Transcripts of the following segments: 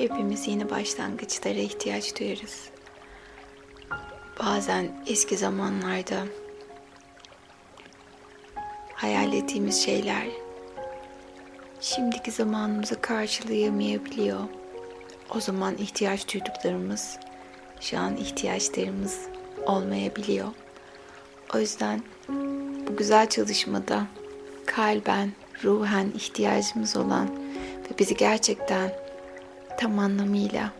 Hepimiz yeni başlangıçlara ihtiyaç duyarız. Bazen eski zamanlarda hayal ettiğimiz şeyler şimdiki zamanımızı karşılayamayabiliyor. O zaman ihtiyaç duyduklarımız şu an ihtiyaçlarımız olmayabiliyor. O yüzden bu güzel çalışmada kalben, ruhen ihtiyacımız olan ve bizi gerçekten tam anlamıyla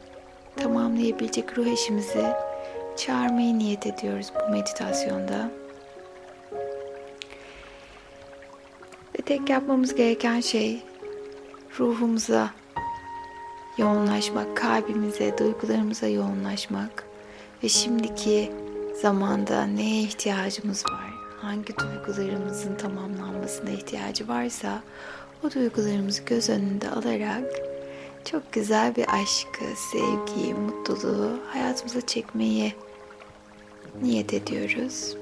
tamamlayabilecek ruh eşimizi çağırmayı niyet ediyoruz bu meditasyonda. Ve tek yapmamız gereken şey ruhumuza yoğunlaşmak, kalbimize, duygularımıza yoğunlaşmak ve şimdiki zamanda neye ihtiyacımız var, hangi duygularımızın tamamlanmasına ihtiyacı varsa o duygularımızı göz önünde alarak çok güzel bir aşkı, sevgiyi, mutluluğu hayatımıza çekmeyi niyet ediyoruz.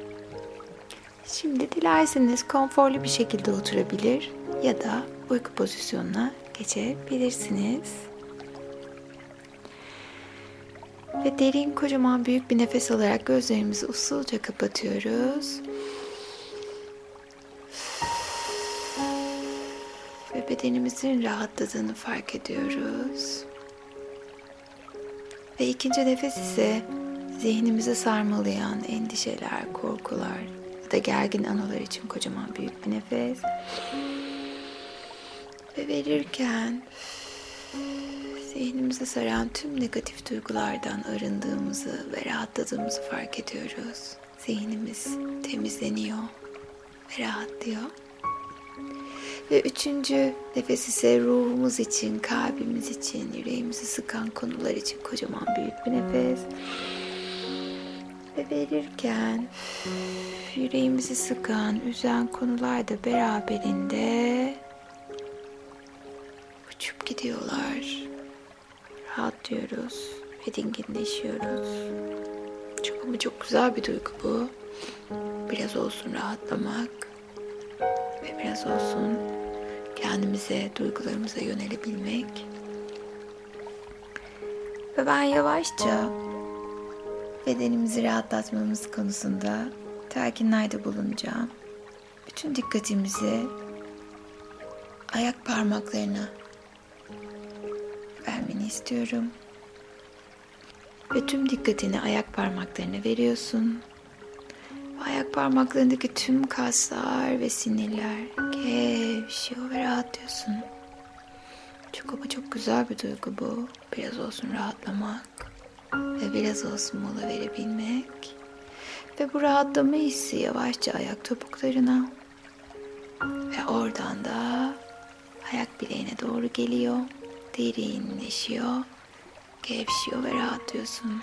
Şimdi dilerseniz konforlu bir şekilde oturabilir ya da uyku pozisyonuna geçebilirsiniz. Ve derin kocaman büyük bir nefes alarak gözlerimizi usulca kapatıyoruz. Bedenimizin rahatladığını fark ediyoruz. Ve ikinci nefes ise zihnimizi sarmalayan endişeler, korkular ya da gergin anılar için kocaman büyük bir nefes. Ve verirken zihnimizi saran tüm negatif duygulardan arındığımızı ve rahatladığımızı fark ediyoruz. Zihnimiz temizleniyor ve rahatlıyor. Ve üçüncü nefes ise ruhumuz için, kalbimiz için, yüreğimizi sıkan konular için kocaman büyük bir nefes. Ve verirken yüreğimizi sıkan, üzen konular da beraberinde uçup gidiyorlar. Rahatlıyoruz ve dinginleşiyoruz. Çok ama çok güzel bir duygu bu. Biraz olsun rahatlamak ve biraz olsun kendimize, duygularımıza yönelebilmek. Ve ben yavaşça bedenimizi rahatlatmamız konusunda telkinlerde bulunacağım. Bütün dikkatimizi ayak parmaklarına vermeni istiyorum. Ve tüm dikkatini ayak parmaklarına veriyorsun. Ayak parmaklarındaki tüm kaslar ve sinirler gevşiyor ve rahatlıyorsun. Çok ama çok güzel bir duygu bu. Biraz olsun rahatlamak ve biraz olsun mola verebilmek. Ve bu rahatlama hissi yavaşça ayak topuklarına ve oradan da ayak bileğine doğru geliyor. Derinleşiyor, gevşiyor ve rahatlıyorsun.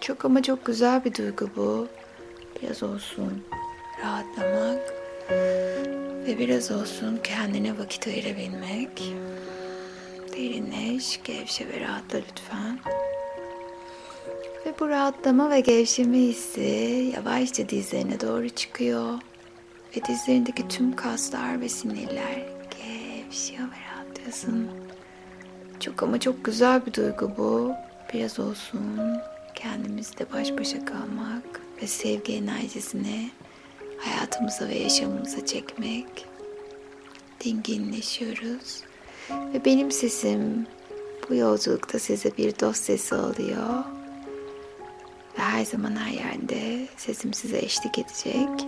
Çok ama çok güzel bir duygu bu. Biraz olsun rahatlamak ve biraz olsun kendine vakit ayırabilmek. Derinleş, gevşe ve rahatla lütfen. Ve bu rahatlama ve gevşeme hissi yavaşça dizlerine doğru çıkıyor. Ve dizlerindeki tüm kaslar ve sinirler gevşiyor ve rahatlıyorsun. Çok ama çok güzel bir duygu bu. Biraz olsun kendimizle baş başa kalmak ve sevgi enerjisini hayatımıza ve yaşamımıza çekmek. Dinginleşiyoruz. Ve benim sesim bu yolculukta size bir dost sesi oluyor. Ve her zaman her yerde sesim size eşlik edecek.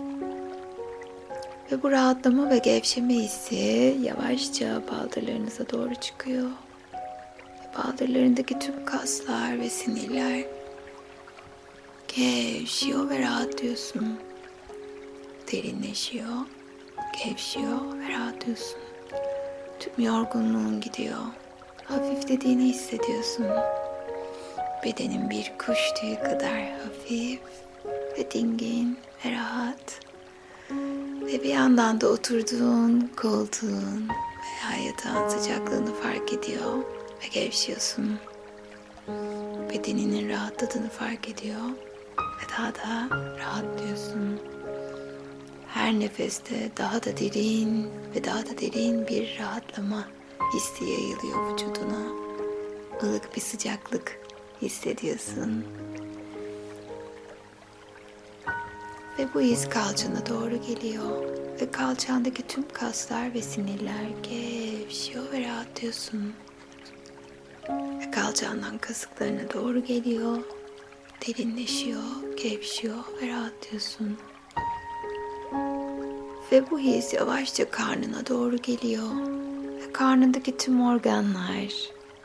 Ve bu rahatlama ve gevşeme hissi yavaşça baldırlarınıza doğru çıkıyor. Ve baldırlarındaki tüm kaslar ve sinirler gevşiyor ve rahatlıyorsun. Derinleşiyor, gevşiyor ve rahatlıyorsun. Tüm yorgunluğun gidiyor. Hafiflediğini hissediyorsun. Bedenin bir kuş tüyü kadar hafif ve dingin ve rahat. Ve bir yandan da oturduğun koltuğun veya yatağın sıcaklığını fark ediyor ve gevşiyorsun. Bedeninin rahatladığını fark ediyor ve daha da rahatlıyorsun. Her nefeste daha da derin ve daha da derin bir rahatlama hissi yayılıyor vücuduna. ılık bir sıcaklık hissediyorsun. Ve bu his kalçana doğru geliyor. Ve kalçandaki tüm kaslar ve sinirler gevşiyor ve rahatlıyorsun. Ve kalçandan kasıklarına doğru geliyor. Derinleşiyor, gevşiyor ve rahatlıyorsun. Ve bu his yavaşça karnına doğru geliyor. Ve karnındaki tüm organlar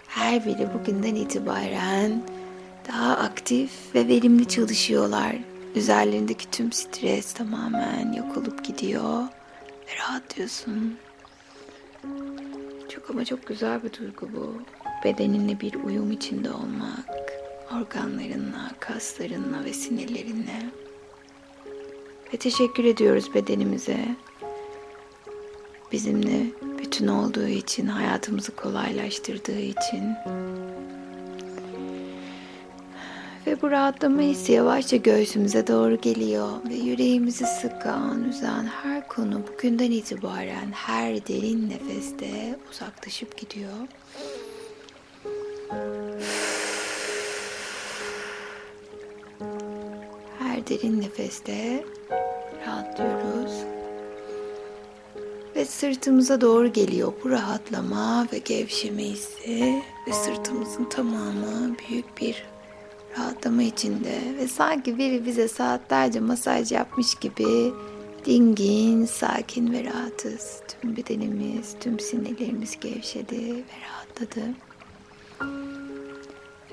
her biri bugünden itibaren daha aktif ve verimli çalışıyorlar. Üzerlerindeki tüm stres tamamen yok olup gidiyor ve rahatlıyorsun. Çok ama çok güzel bir duygu bu. Bedeninle bir uyum içinde olmak, organlarınla, kaslarınla ve sinirlerinle. Ve teşekkür ediyoruz bedenimize. Bizimle bütün olduğu için, hayatımızı kolaylaştırdığı için. Ve bu rahatlama hissi yavaşça göğsümüze doğru geliyor. Ve yüreğimizi sıkan, üzen her konu bugünden itibaren her derin nefeste uzaklaşıp gidiyor. Her derin nefeste rahatlıyoruz. Ve sırtımıza doğru geliyor bu rahatlama ve gevşeme hissi. Ve sırtımızın tamamı büyük bir rahatlama içinde. Ve sanki biri bize saatlerce masaj yapmış gibi dingin, sakin ve rahatız. Tüm bedenimiz, tüm sinirlerimiz gevşedi ve rahatladı.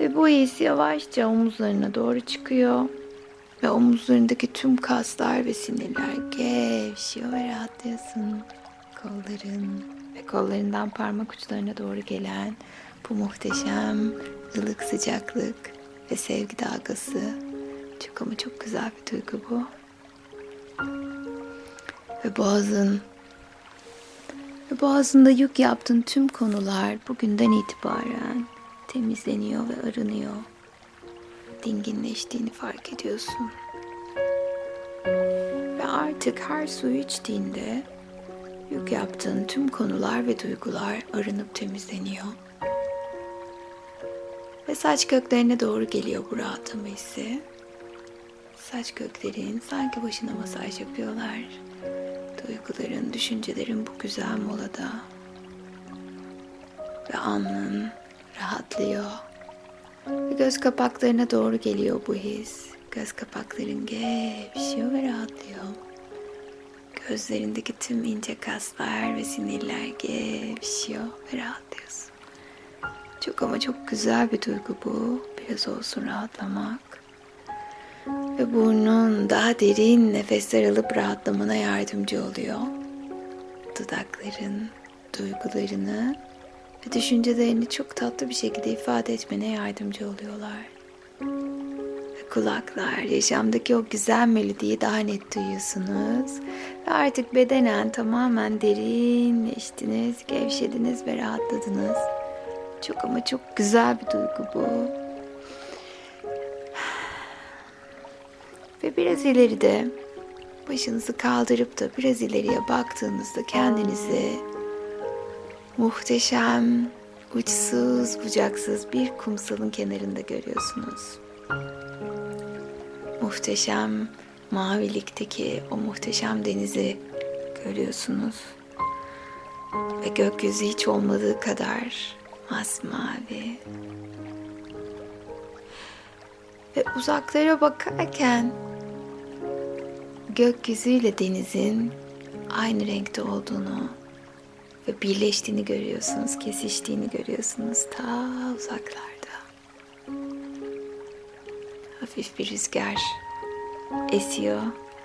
Ve bu his yavaşça omuzlarına doğru çıkıyor. Ve omuzlarındaki tüm kaslar ve sinirler gevşiyor ve rahatlıyorsun. Kolların ve kollarından parmak uçlarına doğru gelen bu muhteşem ılık sıcaklık ve sevgi dalgası. Çok ama çok güzel bir duygu bu. Ve boğazın ve boğazında yük yaptığın tüm konular bugünden itibaren temizleniyor ve arınıyor dinginleştiğini fark ediyorsun. Ve artık her suyu içtiğinde yük yaptığın tüm konular ve duygular arınıp temizleniyor. Ve saç köklerine doğru geliyor bu rahatlama hissi. Saç köklerin sanki başına masaj yapıyorlar. Duyguların, düşüncelerin bu güzel molada. Ve alnın rahatlıyor. Göz kapaklarına doğru geliyor bu his. Göz kapakların gevşiyor ve rahatlıyor. Gözlerindeki tüm ince kaslar ve sinirler gevşiyor ve rahatlıyorsun. Çok ama çok güzel bir duygu bu. Biraz olsun rahatlamak. Ve burnun daha derin nefesler alıp rahatlamana yardımcı oluyor. Dudakların duygularını ve düşüncelerini çok tatlı bir şekilde ifade etmene yardımcı oluyorlar. Ve kulaklar yaşamdaki o güzel melodiyi daha net duyuyorsunuz. Ve artık bedenen tamamen derinleştiniz, gevşediniz ve rahatladınız. Çok ama çok güzel bir duygu bu. Ve biraz ileride başınızı kaldırıp da biraz ileriye baktığınızda kendinizi muhteşem, uçsuz bucaksız bir kumsalın kenarında görüyorsunuz. Muhteşem mavilikteki o muhteşem denizi görüyorsunuz. Ve gökyüzü hiç olmadığı kadar masmavi. Ve uzaklara bakarken gökyüzüyle denizin aynı renkte olduğunu ve birleştiğini görüyorsunuz, kesiştiğini görüyorsunuz ta uzaklarda. Hafif bir rüzgar esiyor,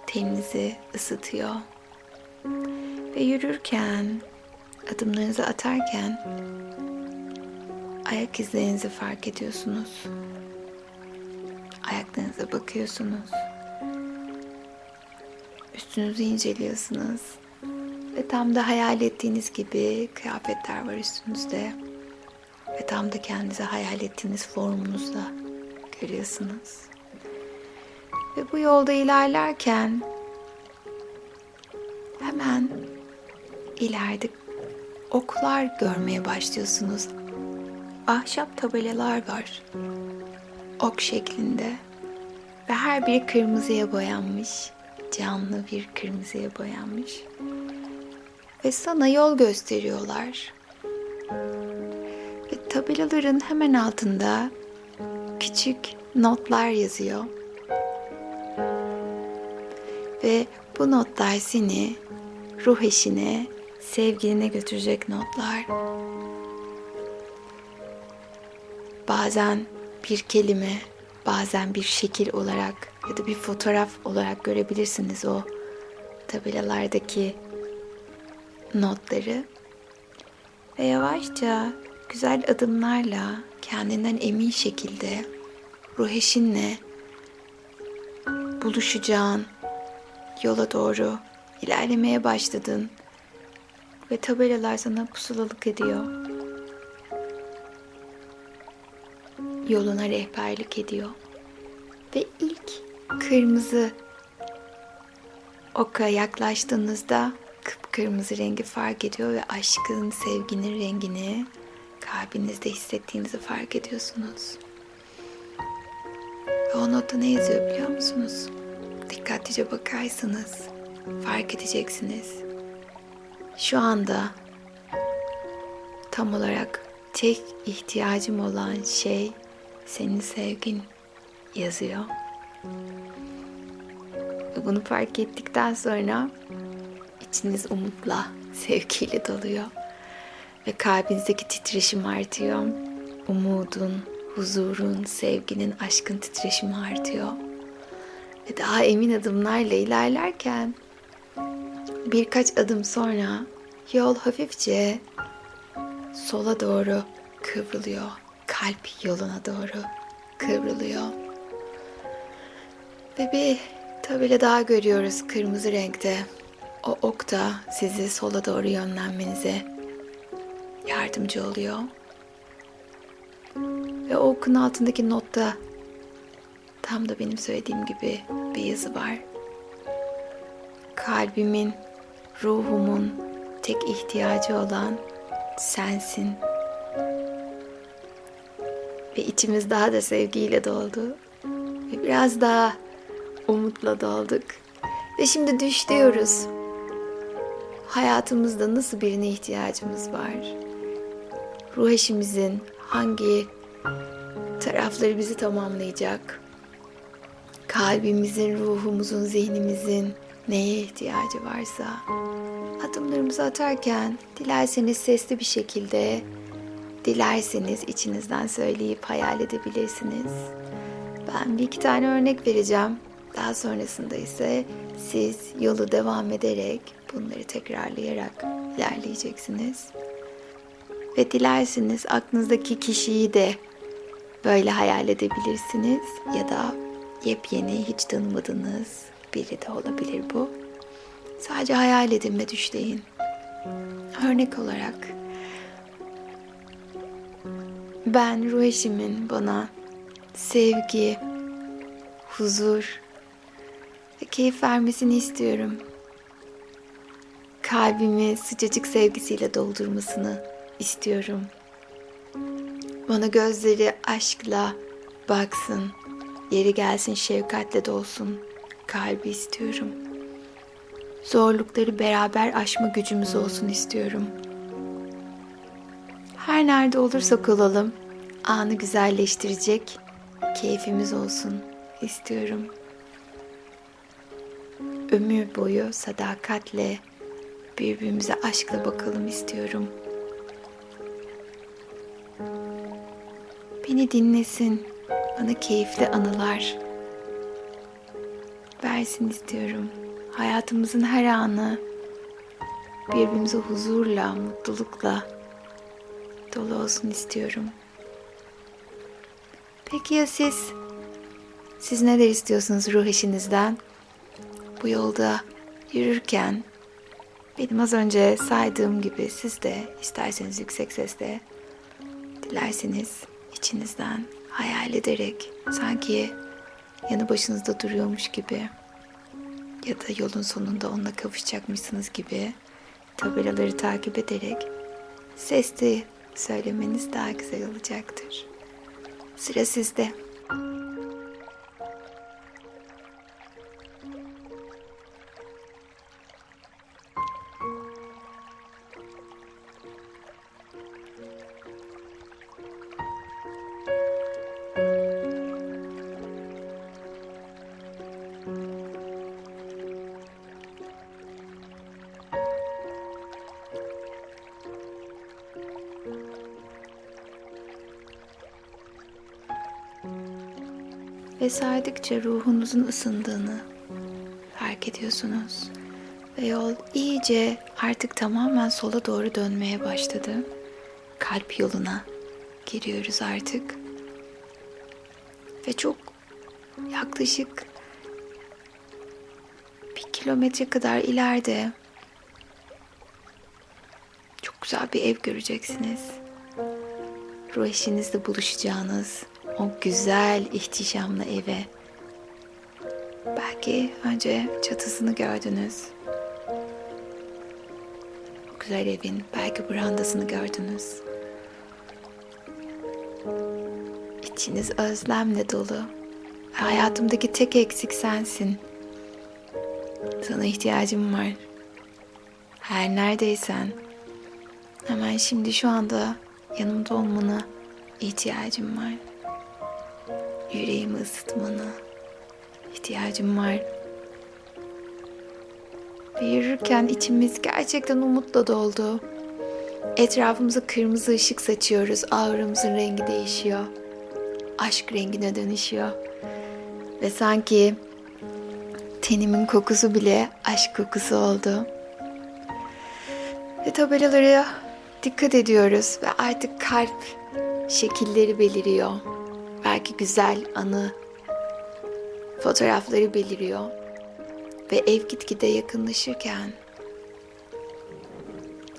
teninizi ısıtıyor. Ve yürürken, adımlarınızı atarken ayak izlerinizi fark ediyorsunuz. Ayaklarınıza bakıyorsunuz. Üstünüzü inceliyorsunuz. Ve tam da hayal ettiğiniz gibi kıyafetler var üstünüzde. Ve tam da kendinize hayal ettiğiniz formunuzla görüyorsunuz. Ve bu yolda ilerlerken hemen ileride oklar görmeye başlıyorsunuz. ahşap tabelalar var. Ok şeklinde. Ve her biri kırmızıya boyanmış. Canlı bir kırmızıya boyanmış. Ve sana yol gösteriyorlar. Ve tabelaların hemen altında küçük notlar yazıyor. Ve bu notlar seni ruh eşine, sevgiline götürecek notlar. Bazen bir kelime, bazen bir şekil olarak ya da bir fotoğraf olarak görebilirsiniz o tabelalardaki notları. Ve yavaşça güzel adımlarla kendinden emin şekilde ruh eşinle buluşacağın yola doğru ilerlemeye başladın ve tabelalar sana pusulalık ediyor. Yoluna rehberlik ediyor. Ve ilk kırmızı oka yaklaştığınızda kıpkırmızı rengi fark ediyor ve aşkın, sevginin rengini kalbinizde hissettiğinizi fark ediyorsunuz. Ve o notta ne yazıyor biliyor musunuz? Dikkatlice bakarsanız fark edeceksiniz. Şu anda tam olarak tek ihtiyacım olan şey senin sevgin yazıyor. Bunu fark ettikten sonra içiniz umutla, sevgiyle doluyor. Ve kalbinizdeki titreşim artıyor. Umudun, huzurun, sevginin, aşkın titreşimi artıyor. Ve daha emin adımlarla ilerlerken birkaç adım sonra yol hafifçe sola doğru kıvrılıyor. Kalp yoluna doğru kıvrılıyor. Ve bir tabela daha görüyoruz kırmızı renkte. O ok da sizi sola doğru yönlenmenize yardımcı oluyor. Ve o okun altındaki notta tam da benim söylediğim gibi bir yazı var. Kalbimin, ruhumun tek ihtiyacı olan sensin. Ve içimiz daha da sevgiyle doldu. Ve biraz daha umutla dolduk. Ve şimdi düşlüyoruz. Hayatımızda nasıl birine ihtiyacımız var? Ruh eşimizin hangi tarafları bizi tamamlayacak? Kalbimizin, ruhumuzun, zihnimizin neye ihtiyacı varsa adımlarımızı atarken dilerseniz sesli bir şekilde dilerseniz içinizden söyleyip hayal edebilirsiniz. Ben bir iki tane örnek vereceğim. Daha sonrasında ise siz yolu devam ederek bunları tekrarlayarak ilerleyeceksiniz. Ve dilerseniz aklınızdaki kişiyi de böyle hayal edebilirsiniz ya da yepyeni hiç tanımadığınız biri de olabilir bu. Sadece hayal edin ve düşleyin. Örnek olarak ben ruh eşimin bana sevgi, huzur ve keyif vermesini istiyorum. Kalbimi sıcacık sevgisiyle doldurmasını istiyorum. Bana gözleri aşkla baksın, yeri gelsin şefkatle dolsun. Kalbi istiyorum. Zorlukları beraber aşma gücümüz olsun istiyorum. Her nerede olursak olalım, anı güzelleştirecek keyfimiz olsun istiyorum. Ömür boyu sadakatle birbirimize aşkla bakalım istiyorum. Beni dinlesin, bana keyifli anılar versin istiyorum. Hayatımızın her anı birbirimize huzurla, mutlulukla dolu olsun istiyorum. Peki ya siz? Siz neler istiyorsunuz ruh eşinizden? Bu yolda yürürken benim az önce saydığım gibi siz de isterseniz yüksek sesle dilerseniz içinizden hayal ederek sanki yanı başınızda duruyormuş gibi ya da yolun sonunda onunla kavuşacakmışsınız gibi tabelaları takip ederek sesli söylemeniz daha güzel olacaktır. Sıra sizde. Ve saydıkça ruhunuzun ısındığını fark ediyorsunuz. Ve yol iyice artık tamamen sola doğru dönmeye başladı. Kalp yoluna giriyoruz artık. Ve çok yaklaşık bir kilometre kadar ileride çok güzel bir ev göreceksiniz. Ruh eşinizle buluşacağınız o güzel ihtişamlı eve. Belki önce çatısını gördünüz. O güzel evin belki brandasını gördünüz. İçiniz özlemle dolu. Hayatımdaki tek eksik sensin. Sana ihtiyacım var. Her neredeysen hemen şimdi şu anda yanımda olmana ihtiyacım var. Yüreğimi ısıtmana ihtiyacım var. Ve yürürken içimiz gerçekten umutla doldu. Etrafımıza kırmızı ışık saçıyoruz. Auramızın rengi değişiyor. Aşk rengine dönüşüyor. Ve sanki tenimin kokusu bile aşk kokusu oldu. Ve tabelalara dikkat ediyoruz ve artık kalp şekilleri beliriyor. Belki güzel anı fotoğrafları beliriyor. Ve ev gitgide yakınlaşırken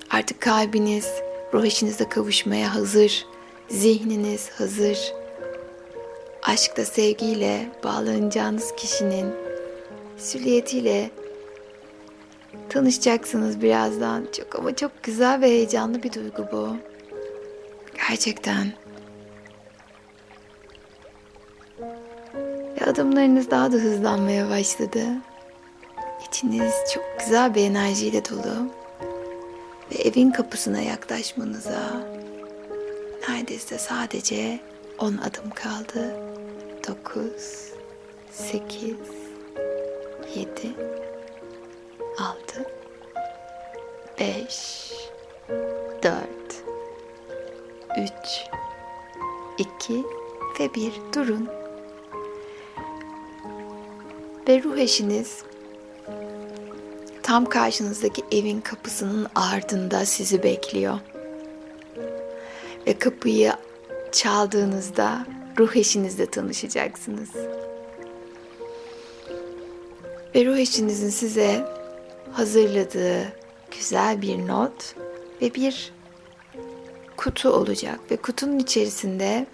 artık kalbiniz ruh eşinize kavuşmaya hazır. Zihniniz hazır. Aşkta sevgiyle bağlanacağınız kişinin silüetiyle tanışacaksınız birazdan. Çok ama çok güzel ve heyecanlı bir duygu bu. Gerçekten. Adımlarınız daha da hızlanmaya başladı. İçiniz çok güzel bir enerjiyle dolu. Ve evin kapısına yaklaşmanıza neredeyse sadece 10 adım kaldı. 9, 8, 7, 6, 5, 4, 3, 2 ve 1 durun. Ve ruh eşiniz tam karşınızdaki evin kapısının ardında sizi bekliyor. Ve kapıyı çaldığınızda ruh eşinizle tanışacaksınız. Ve ruh eşinizin size hazırladığı güzel bir not ve bir kutu olacak ve kutunun içerisinde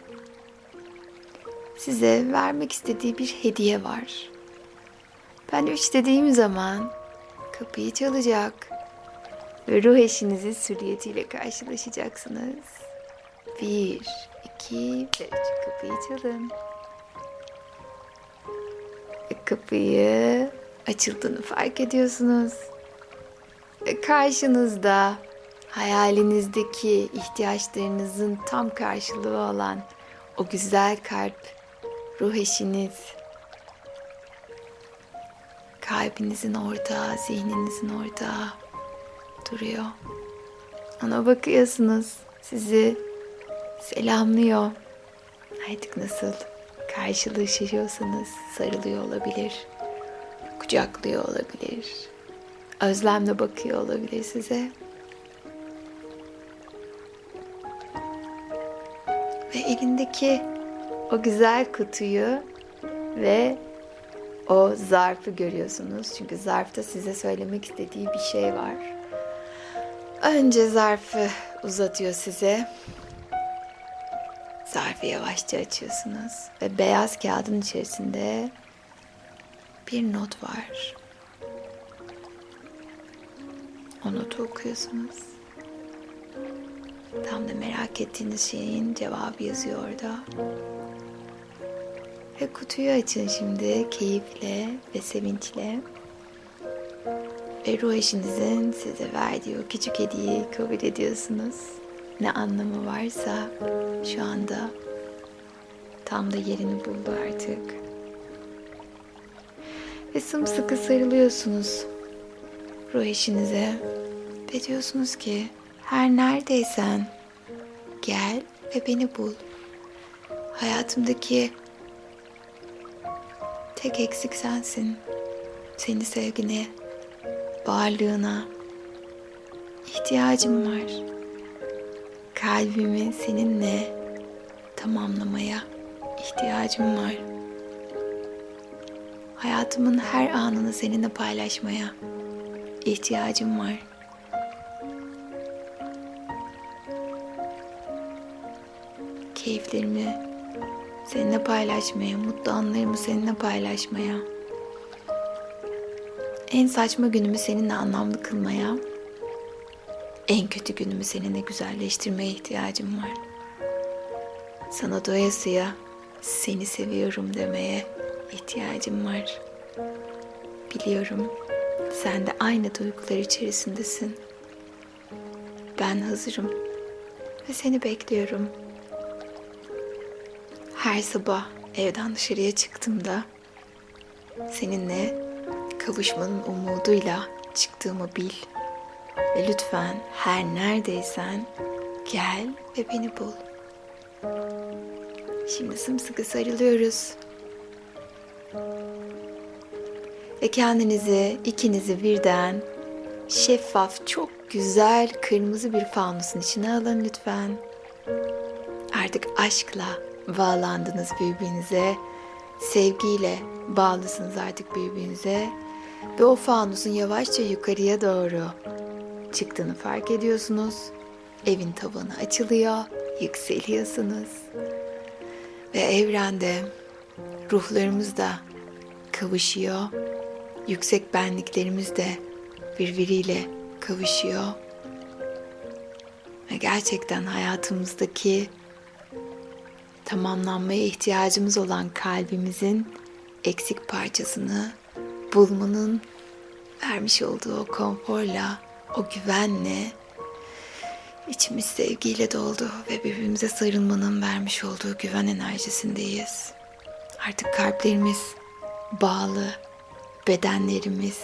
size vermek istediği bir hediye var. Ben üç dediğim zaman kapıyı çalacak ve ruh eşinizin süriyetiyle karşılaşacaksınız. Bir, iki, üç kapıyı çalın. Kapıyı açıldığını fark ediyorsunuz. Karşınızda hayalinizdeki ihtiyaçlarınızın tam karşılığı olan o güzel kalp ruh eşiniz kalbinizin orada, zihninizin orada duruyor. Ona bakıyorsunuz. Sizi selamlıyor. Artık nasıl karşılaşıyorsanız sarılıyor olabilir. Kucaklıyor olabilir. Özlemle bakıyor olabilir size. Ve elindeki o güzel kutuyu ve o zarfı görüyorsunuz. Çünkü zarfta size söylemek istediği bir şey var. Önce zarfı uzatıyor size. Zarfı yavaşça açıyorsunuz ve beyaz kağıdın içerisinde bir not var. O notu okuyorsunuz. Tam da merak ettiğiniz şeyin cevabı yazıyor orada. Ve kutuyu açın şimdi keyifle ve sevinçle. Ve ruh eşinizin size verdiği o küçük hediyeyi kabul ediyorsunuz. Ne anlamı varsa şu anda tam da yerini buldu artık. Ve sımsıkı sarılıyorsunuz ruh eşinize ve diyorsunuz ki her neredeysen gel ve beni bul. Hayatımdaki tek eksik sensin. Seni sevgine, varlığına ihtiyacım var. Kalbimi seninle tamamlamaya ihtiyacım var. Hayatımın her anını seninle paylaşmaya ihtiyacım var. Keyiflerimi seninle paylaşmaya, mutlu anlarımı seninle paylaşmaya, en saçma günümü seninle anlamlı kılmaya, en kötü günümü seninle güzelleştirmeye ihtiyacım var. Sana doyasıya seni seviyorum demeye ihtiyacım var. Biliyorum sen de aynı duygular içerisindesin. Ben hazırım ve seni bekliyorum. Her sabah evden dışarıya çıktığımda seninle kavuşmanın umuduyla çıktığımı bil. Ve lütfen her neredeysen gel ve beni bul. Şimdi sımsıkı sarılıyoruz. Ve kendinizi ikinizi birden şeffaf çok güzel kırmızı bir fanusun içine alın lütfen. Artık aşkla bağlandınız birbirinize. Sevgiyle bağlısınız artık birbirinize. Ve o fanusun yavaşça yukarıya doğru çıktığını fark ediyorsunuz. Evin tavanı açılıyor, yükseliyorsunuz. Ve evrende ruhlarımız da kavuşuyor. Yüksek benliklerimiz de birbiriyle kavuşuyor. Ve gerçekten hayatımızdaki tamamlanmaya ihtiyacımız olan kalbimizin eksik parçasını bulmanın vermiş olduğu o konforla, o güvenle içimiz sevgiyle doldu ve birbirimize sarılmanın vermiş olduğu güven enerjisindeyiz. Artık kalplerimiz bağlı, bedenlerimiz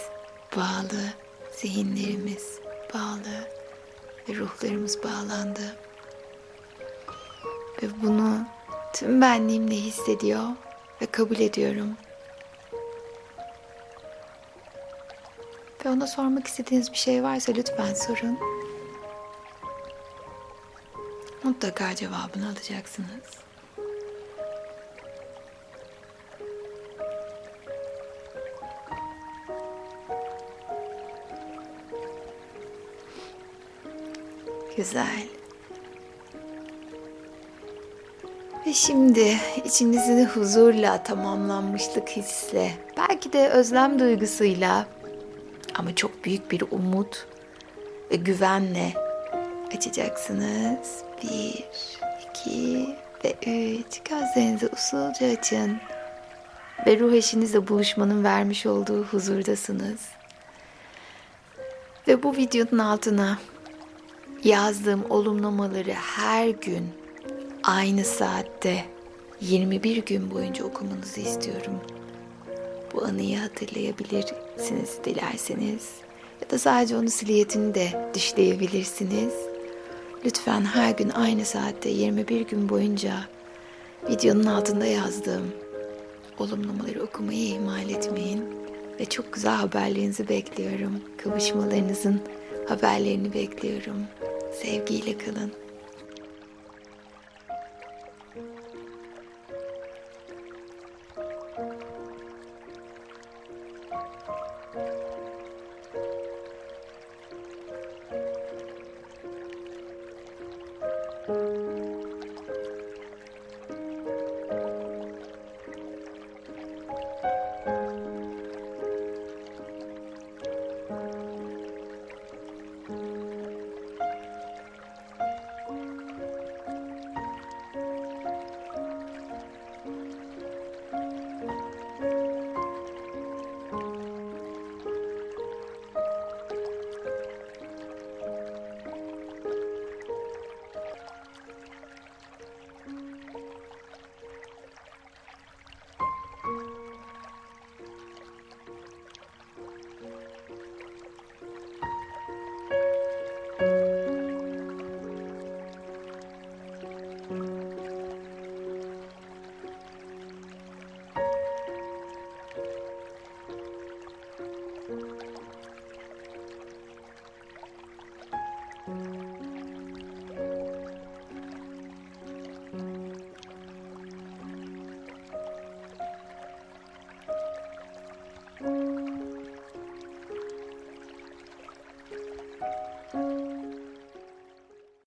bağlı, zihinlerimiz bağlı ve ruhlarımız bağlandı. Ve bunu tüm benliğimle hissediyor ve kabul ediyorum. Ve ona sormak istediğiniz bir şey varsa lütfen sorun. Mutlaka cevabını alacaksınız. Güzel. Ve şimdi içinizi huzurla, tamamlanmışlık hisle, belki de özlem duygusuyla ama çok büyük bir umut ve güvenle açacaksınız. Bir, iki ve üç. Gözlerinizi usulca açın. Ve ruh eşinizle buluşmanın vermiş olduğu huzurdasınız. Ve bu videonun altına yazdığım olumlamaları her gün aynı saatte 21 gün boyunca okumanızı istiyorum. Bu anıyı hatırlayabilirsiniz dilerseniz ya da sadece onu siliyetini de düşleyebilirsiniz. Lütfen her gün aynı saatte 21 gün boyunca videonun altında yazdığım olumlamaları okumayı ihmal etmeyin. Ve çok güzel haberlerinizi bekliyorum. Kavuşmalarınızın haberlerini bekliyorum. Sevgiyle kalın.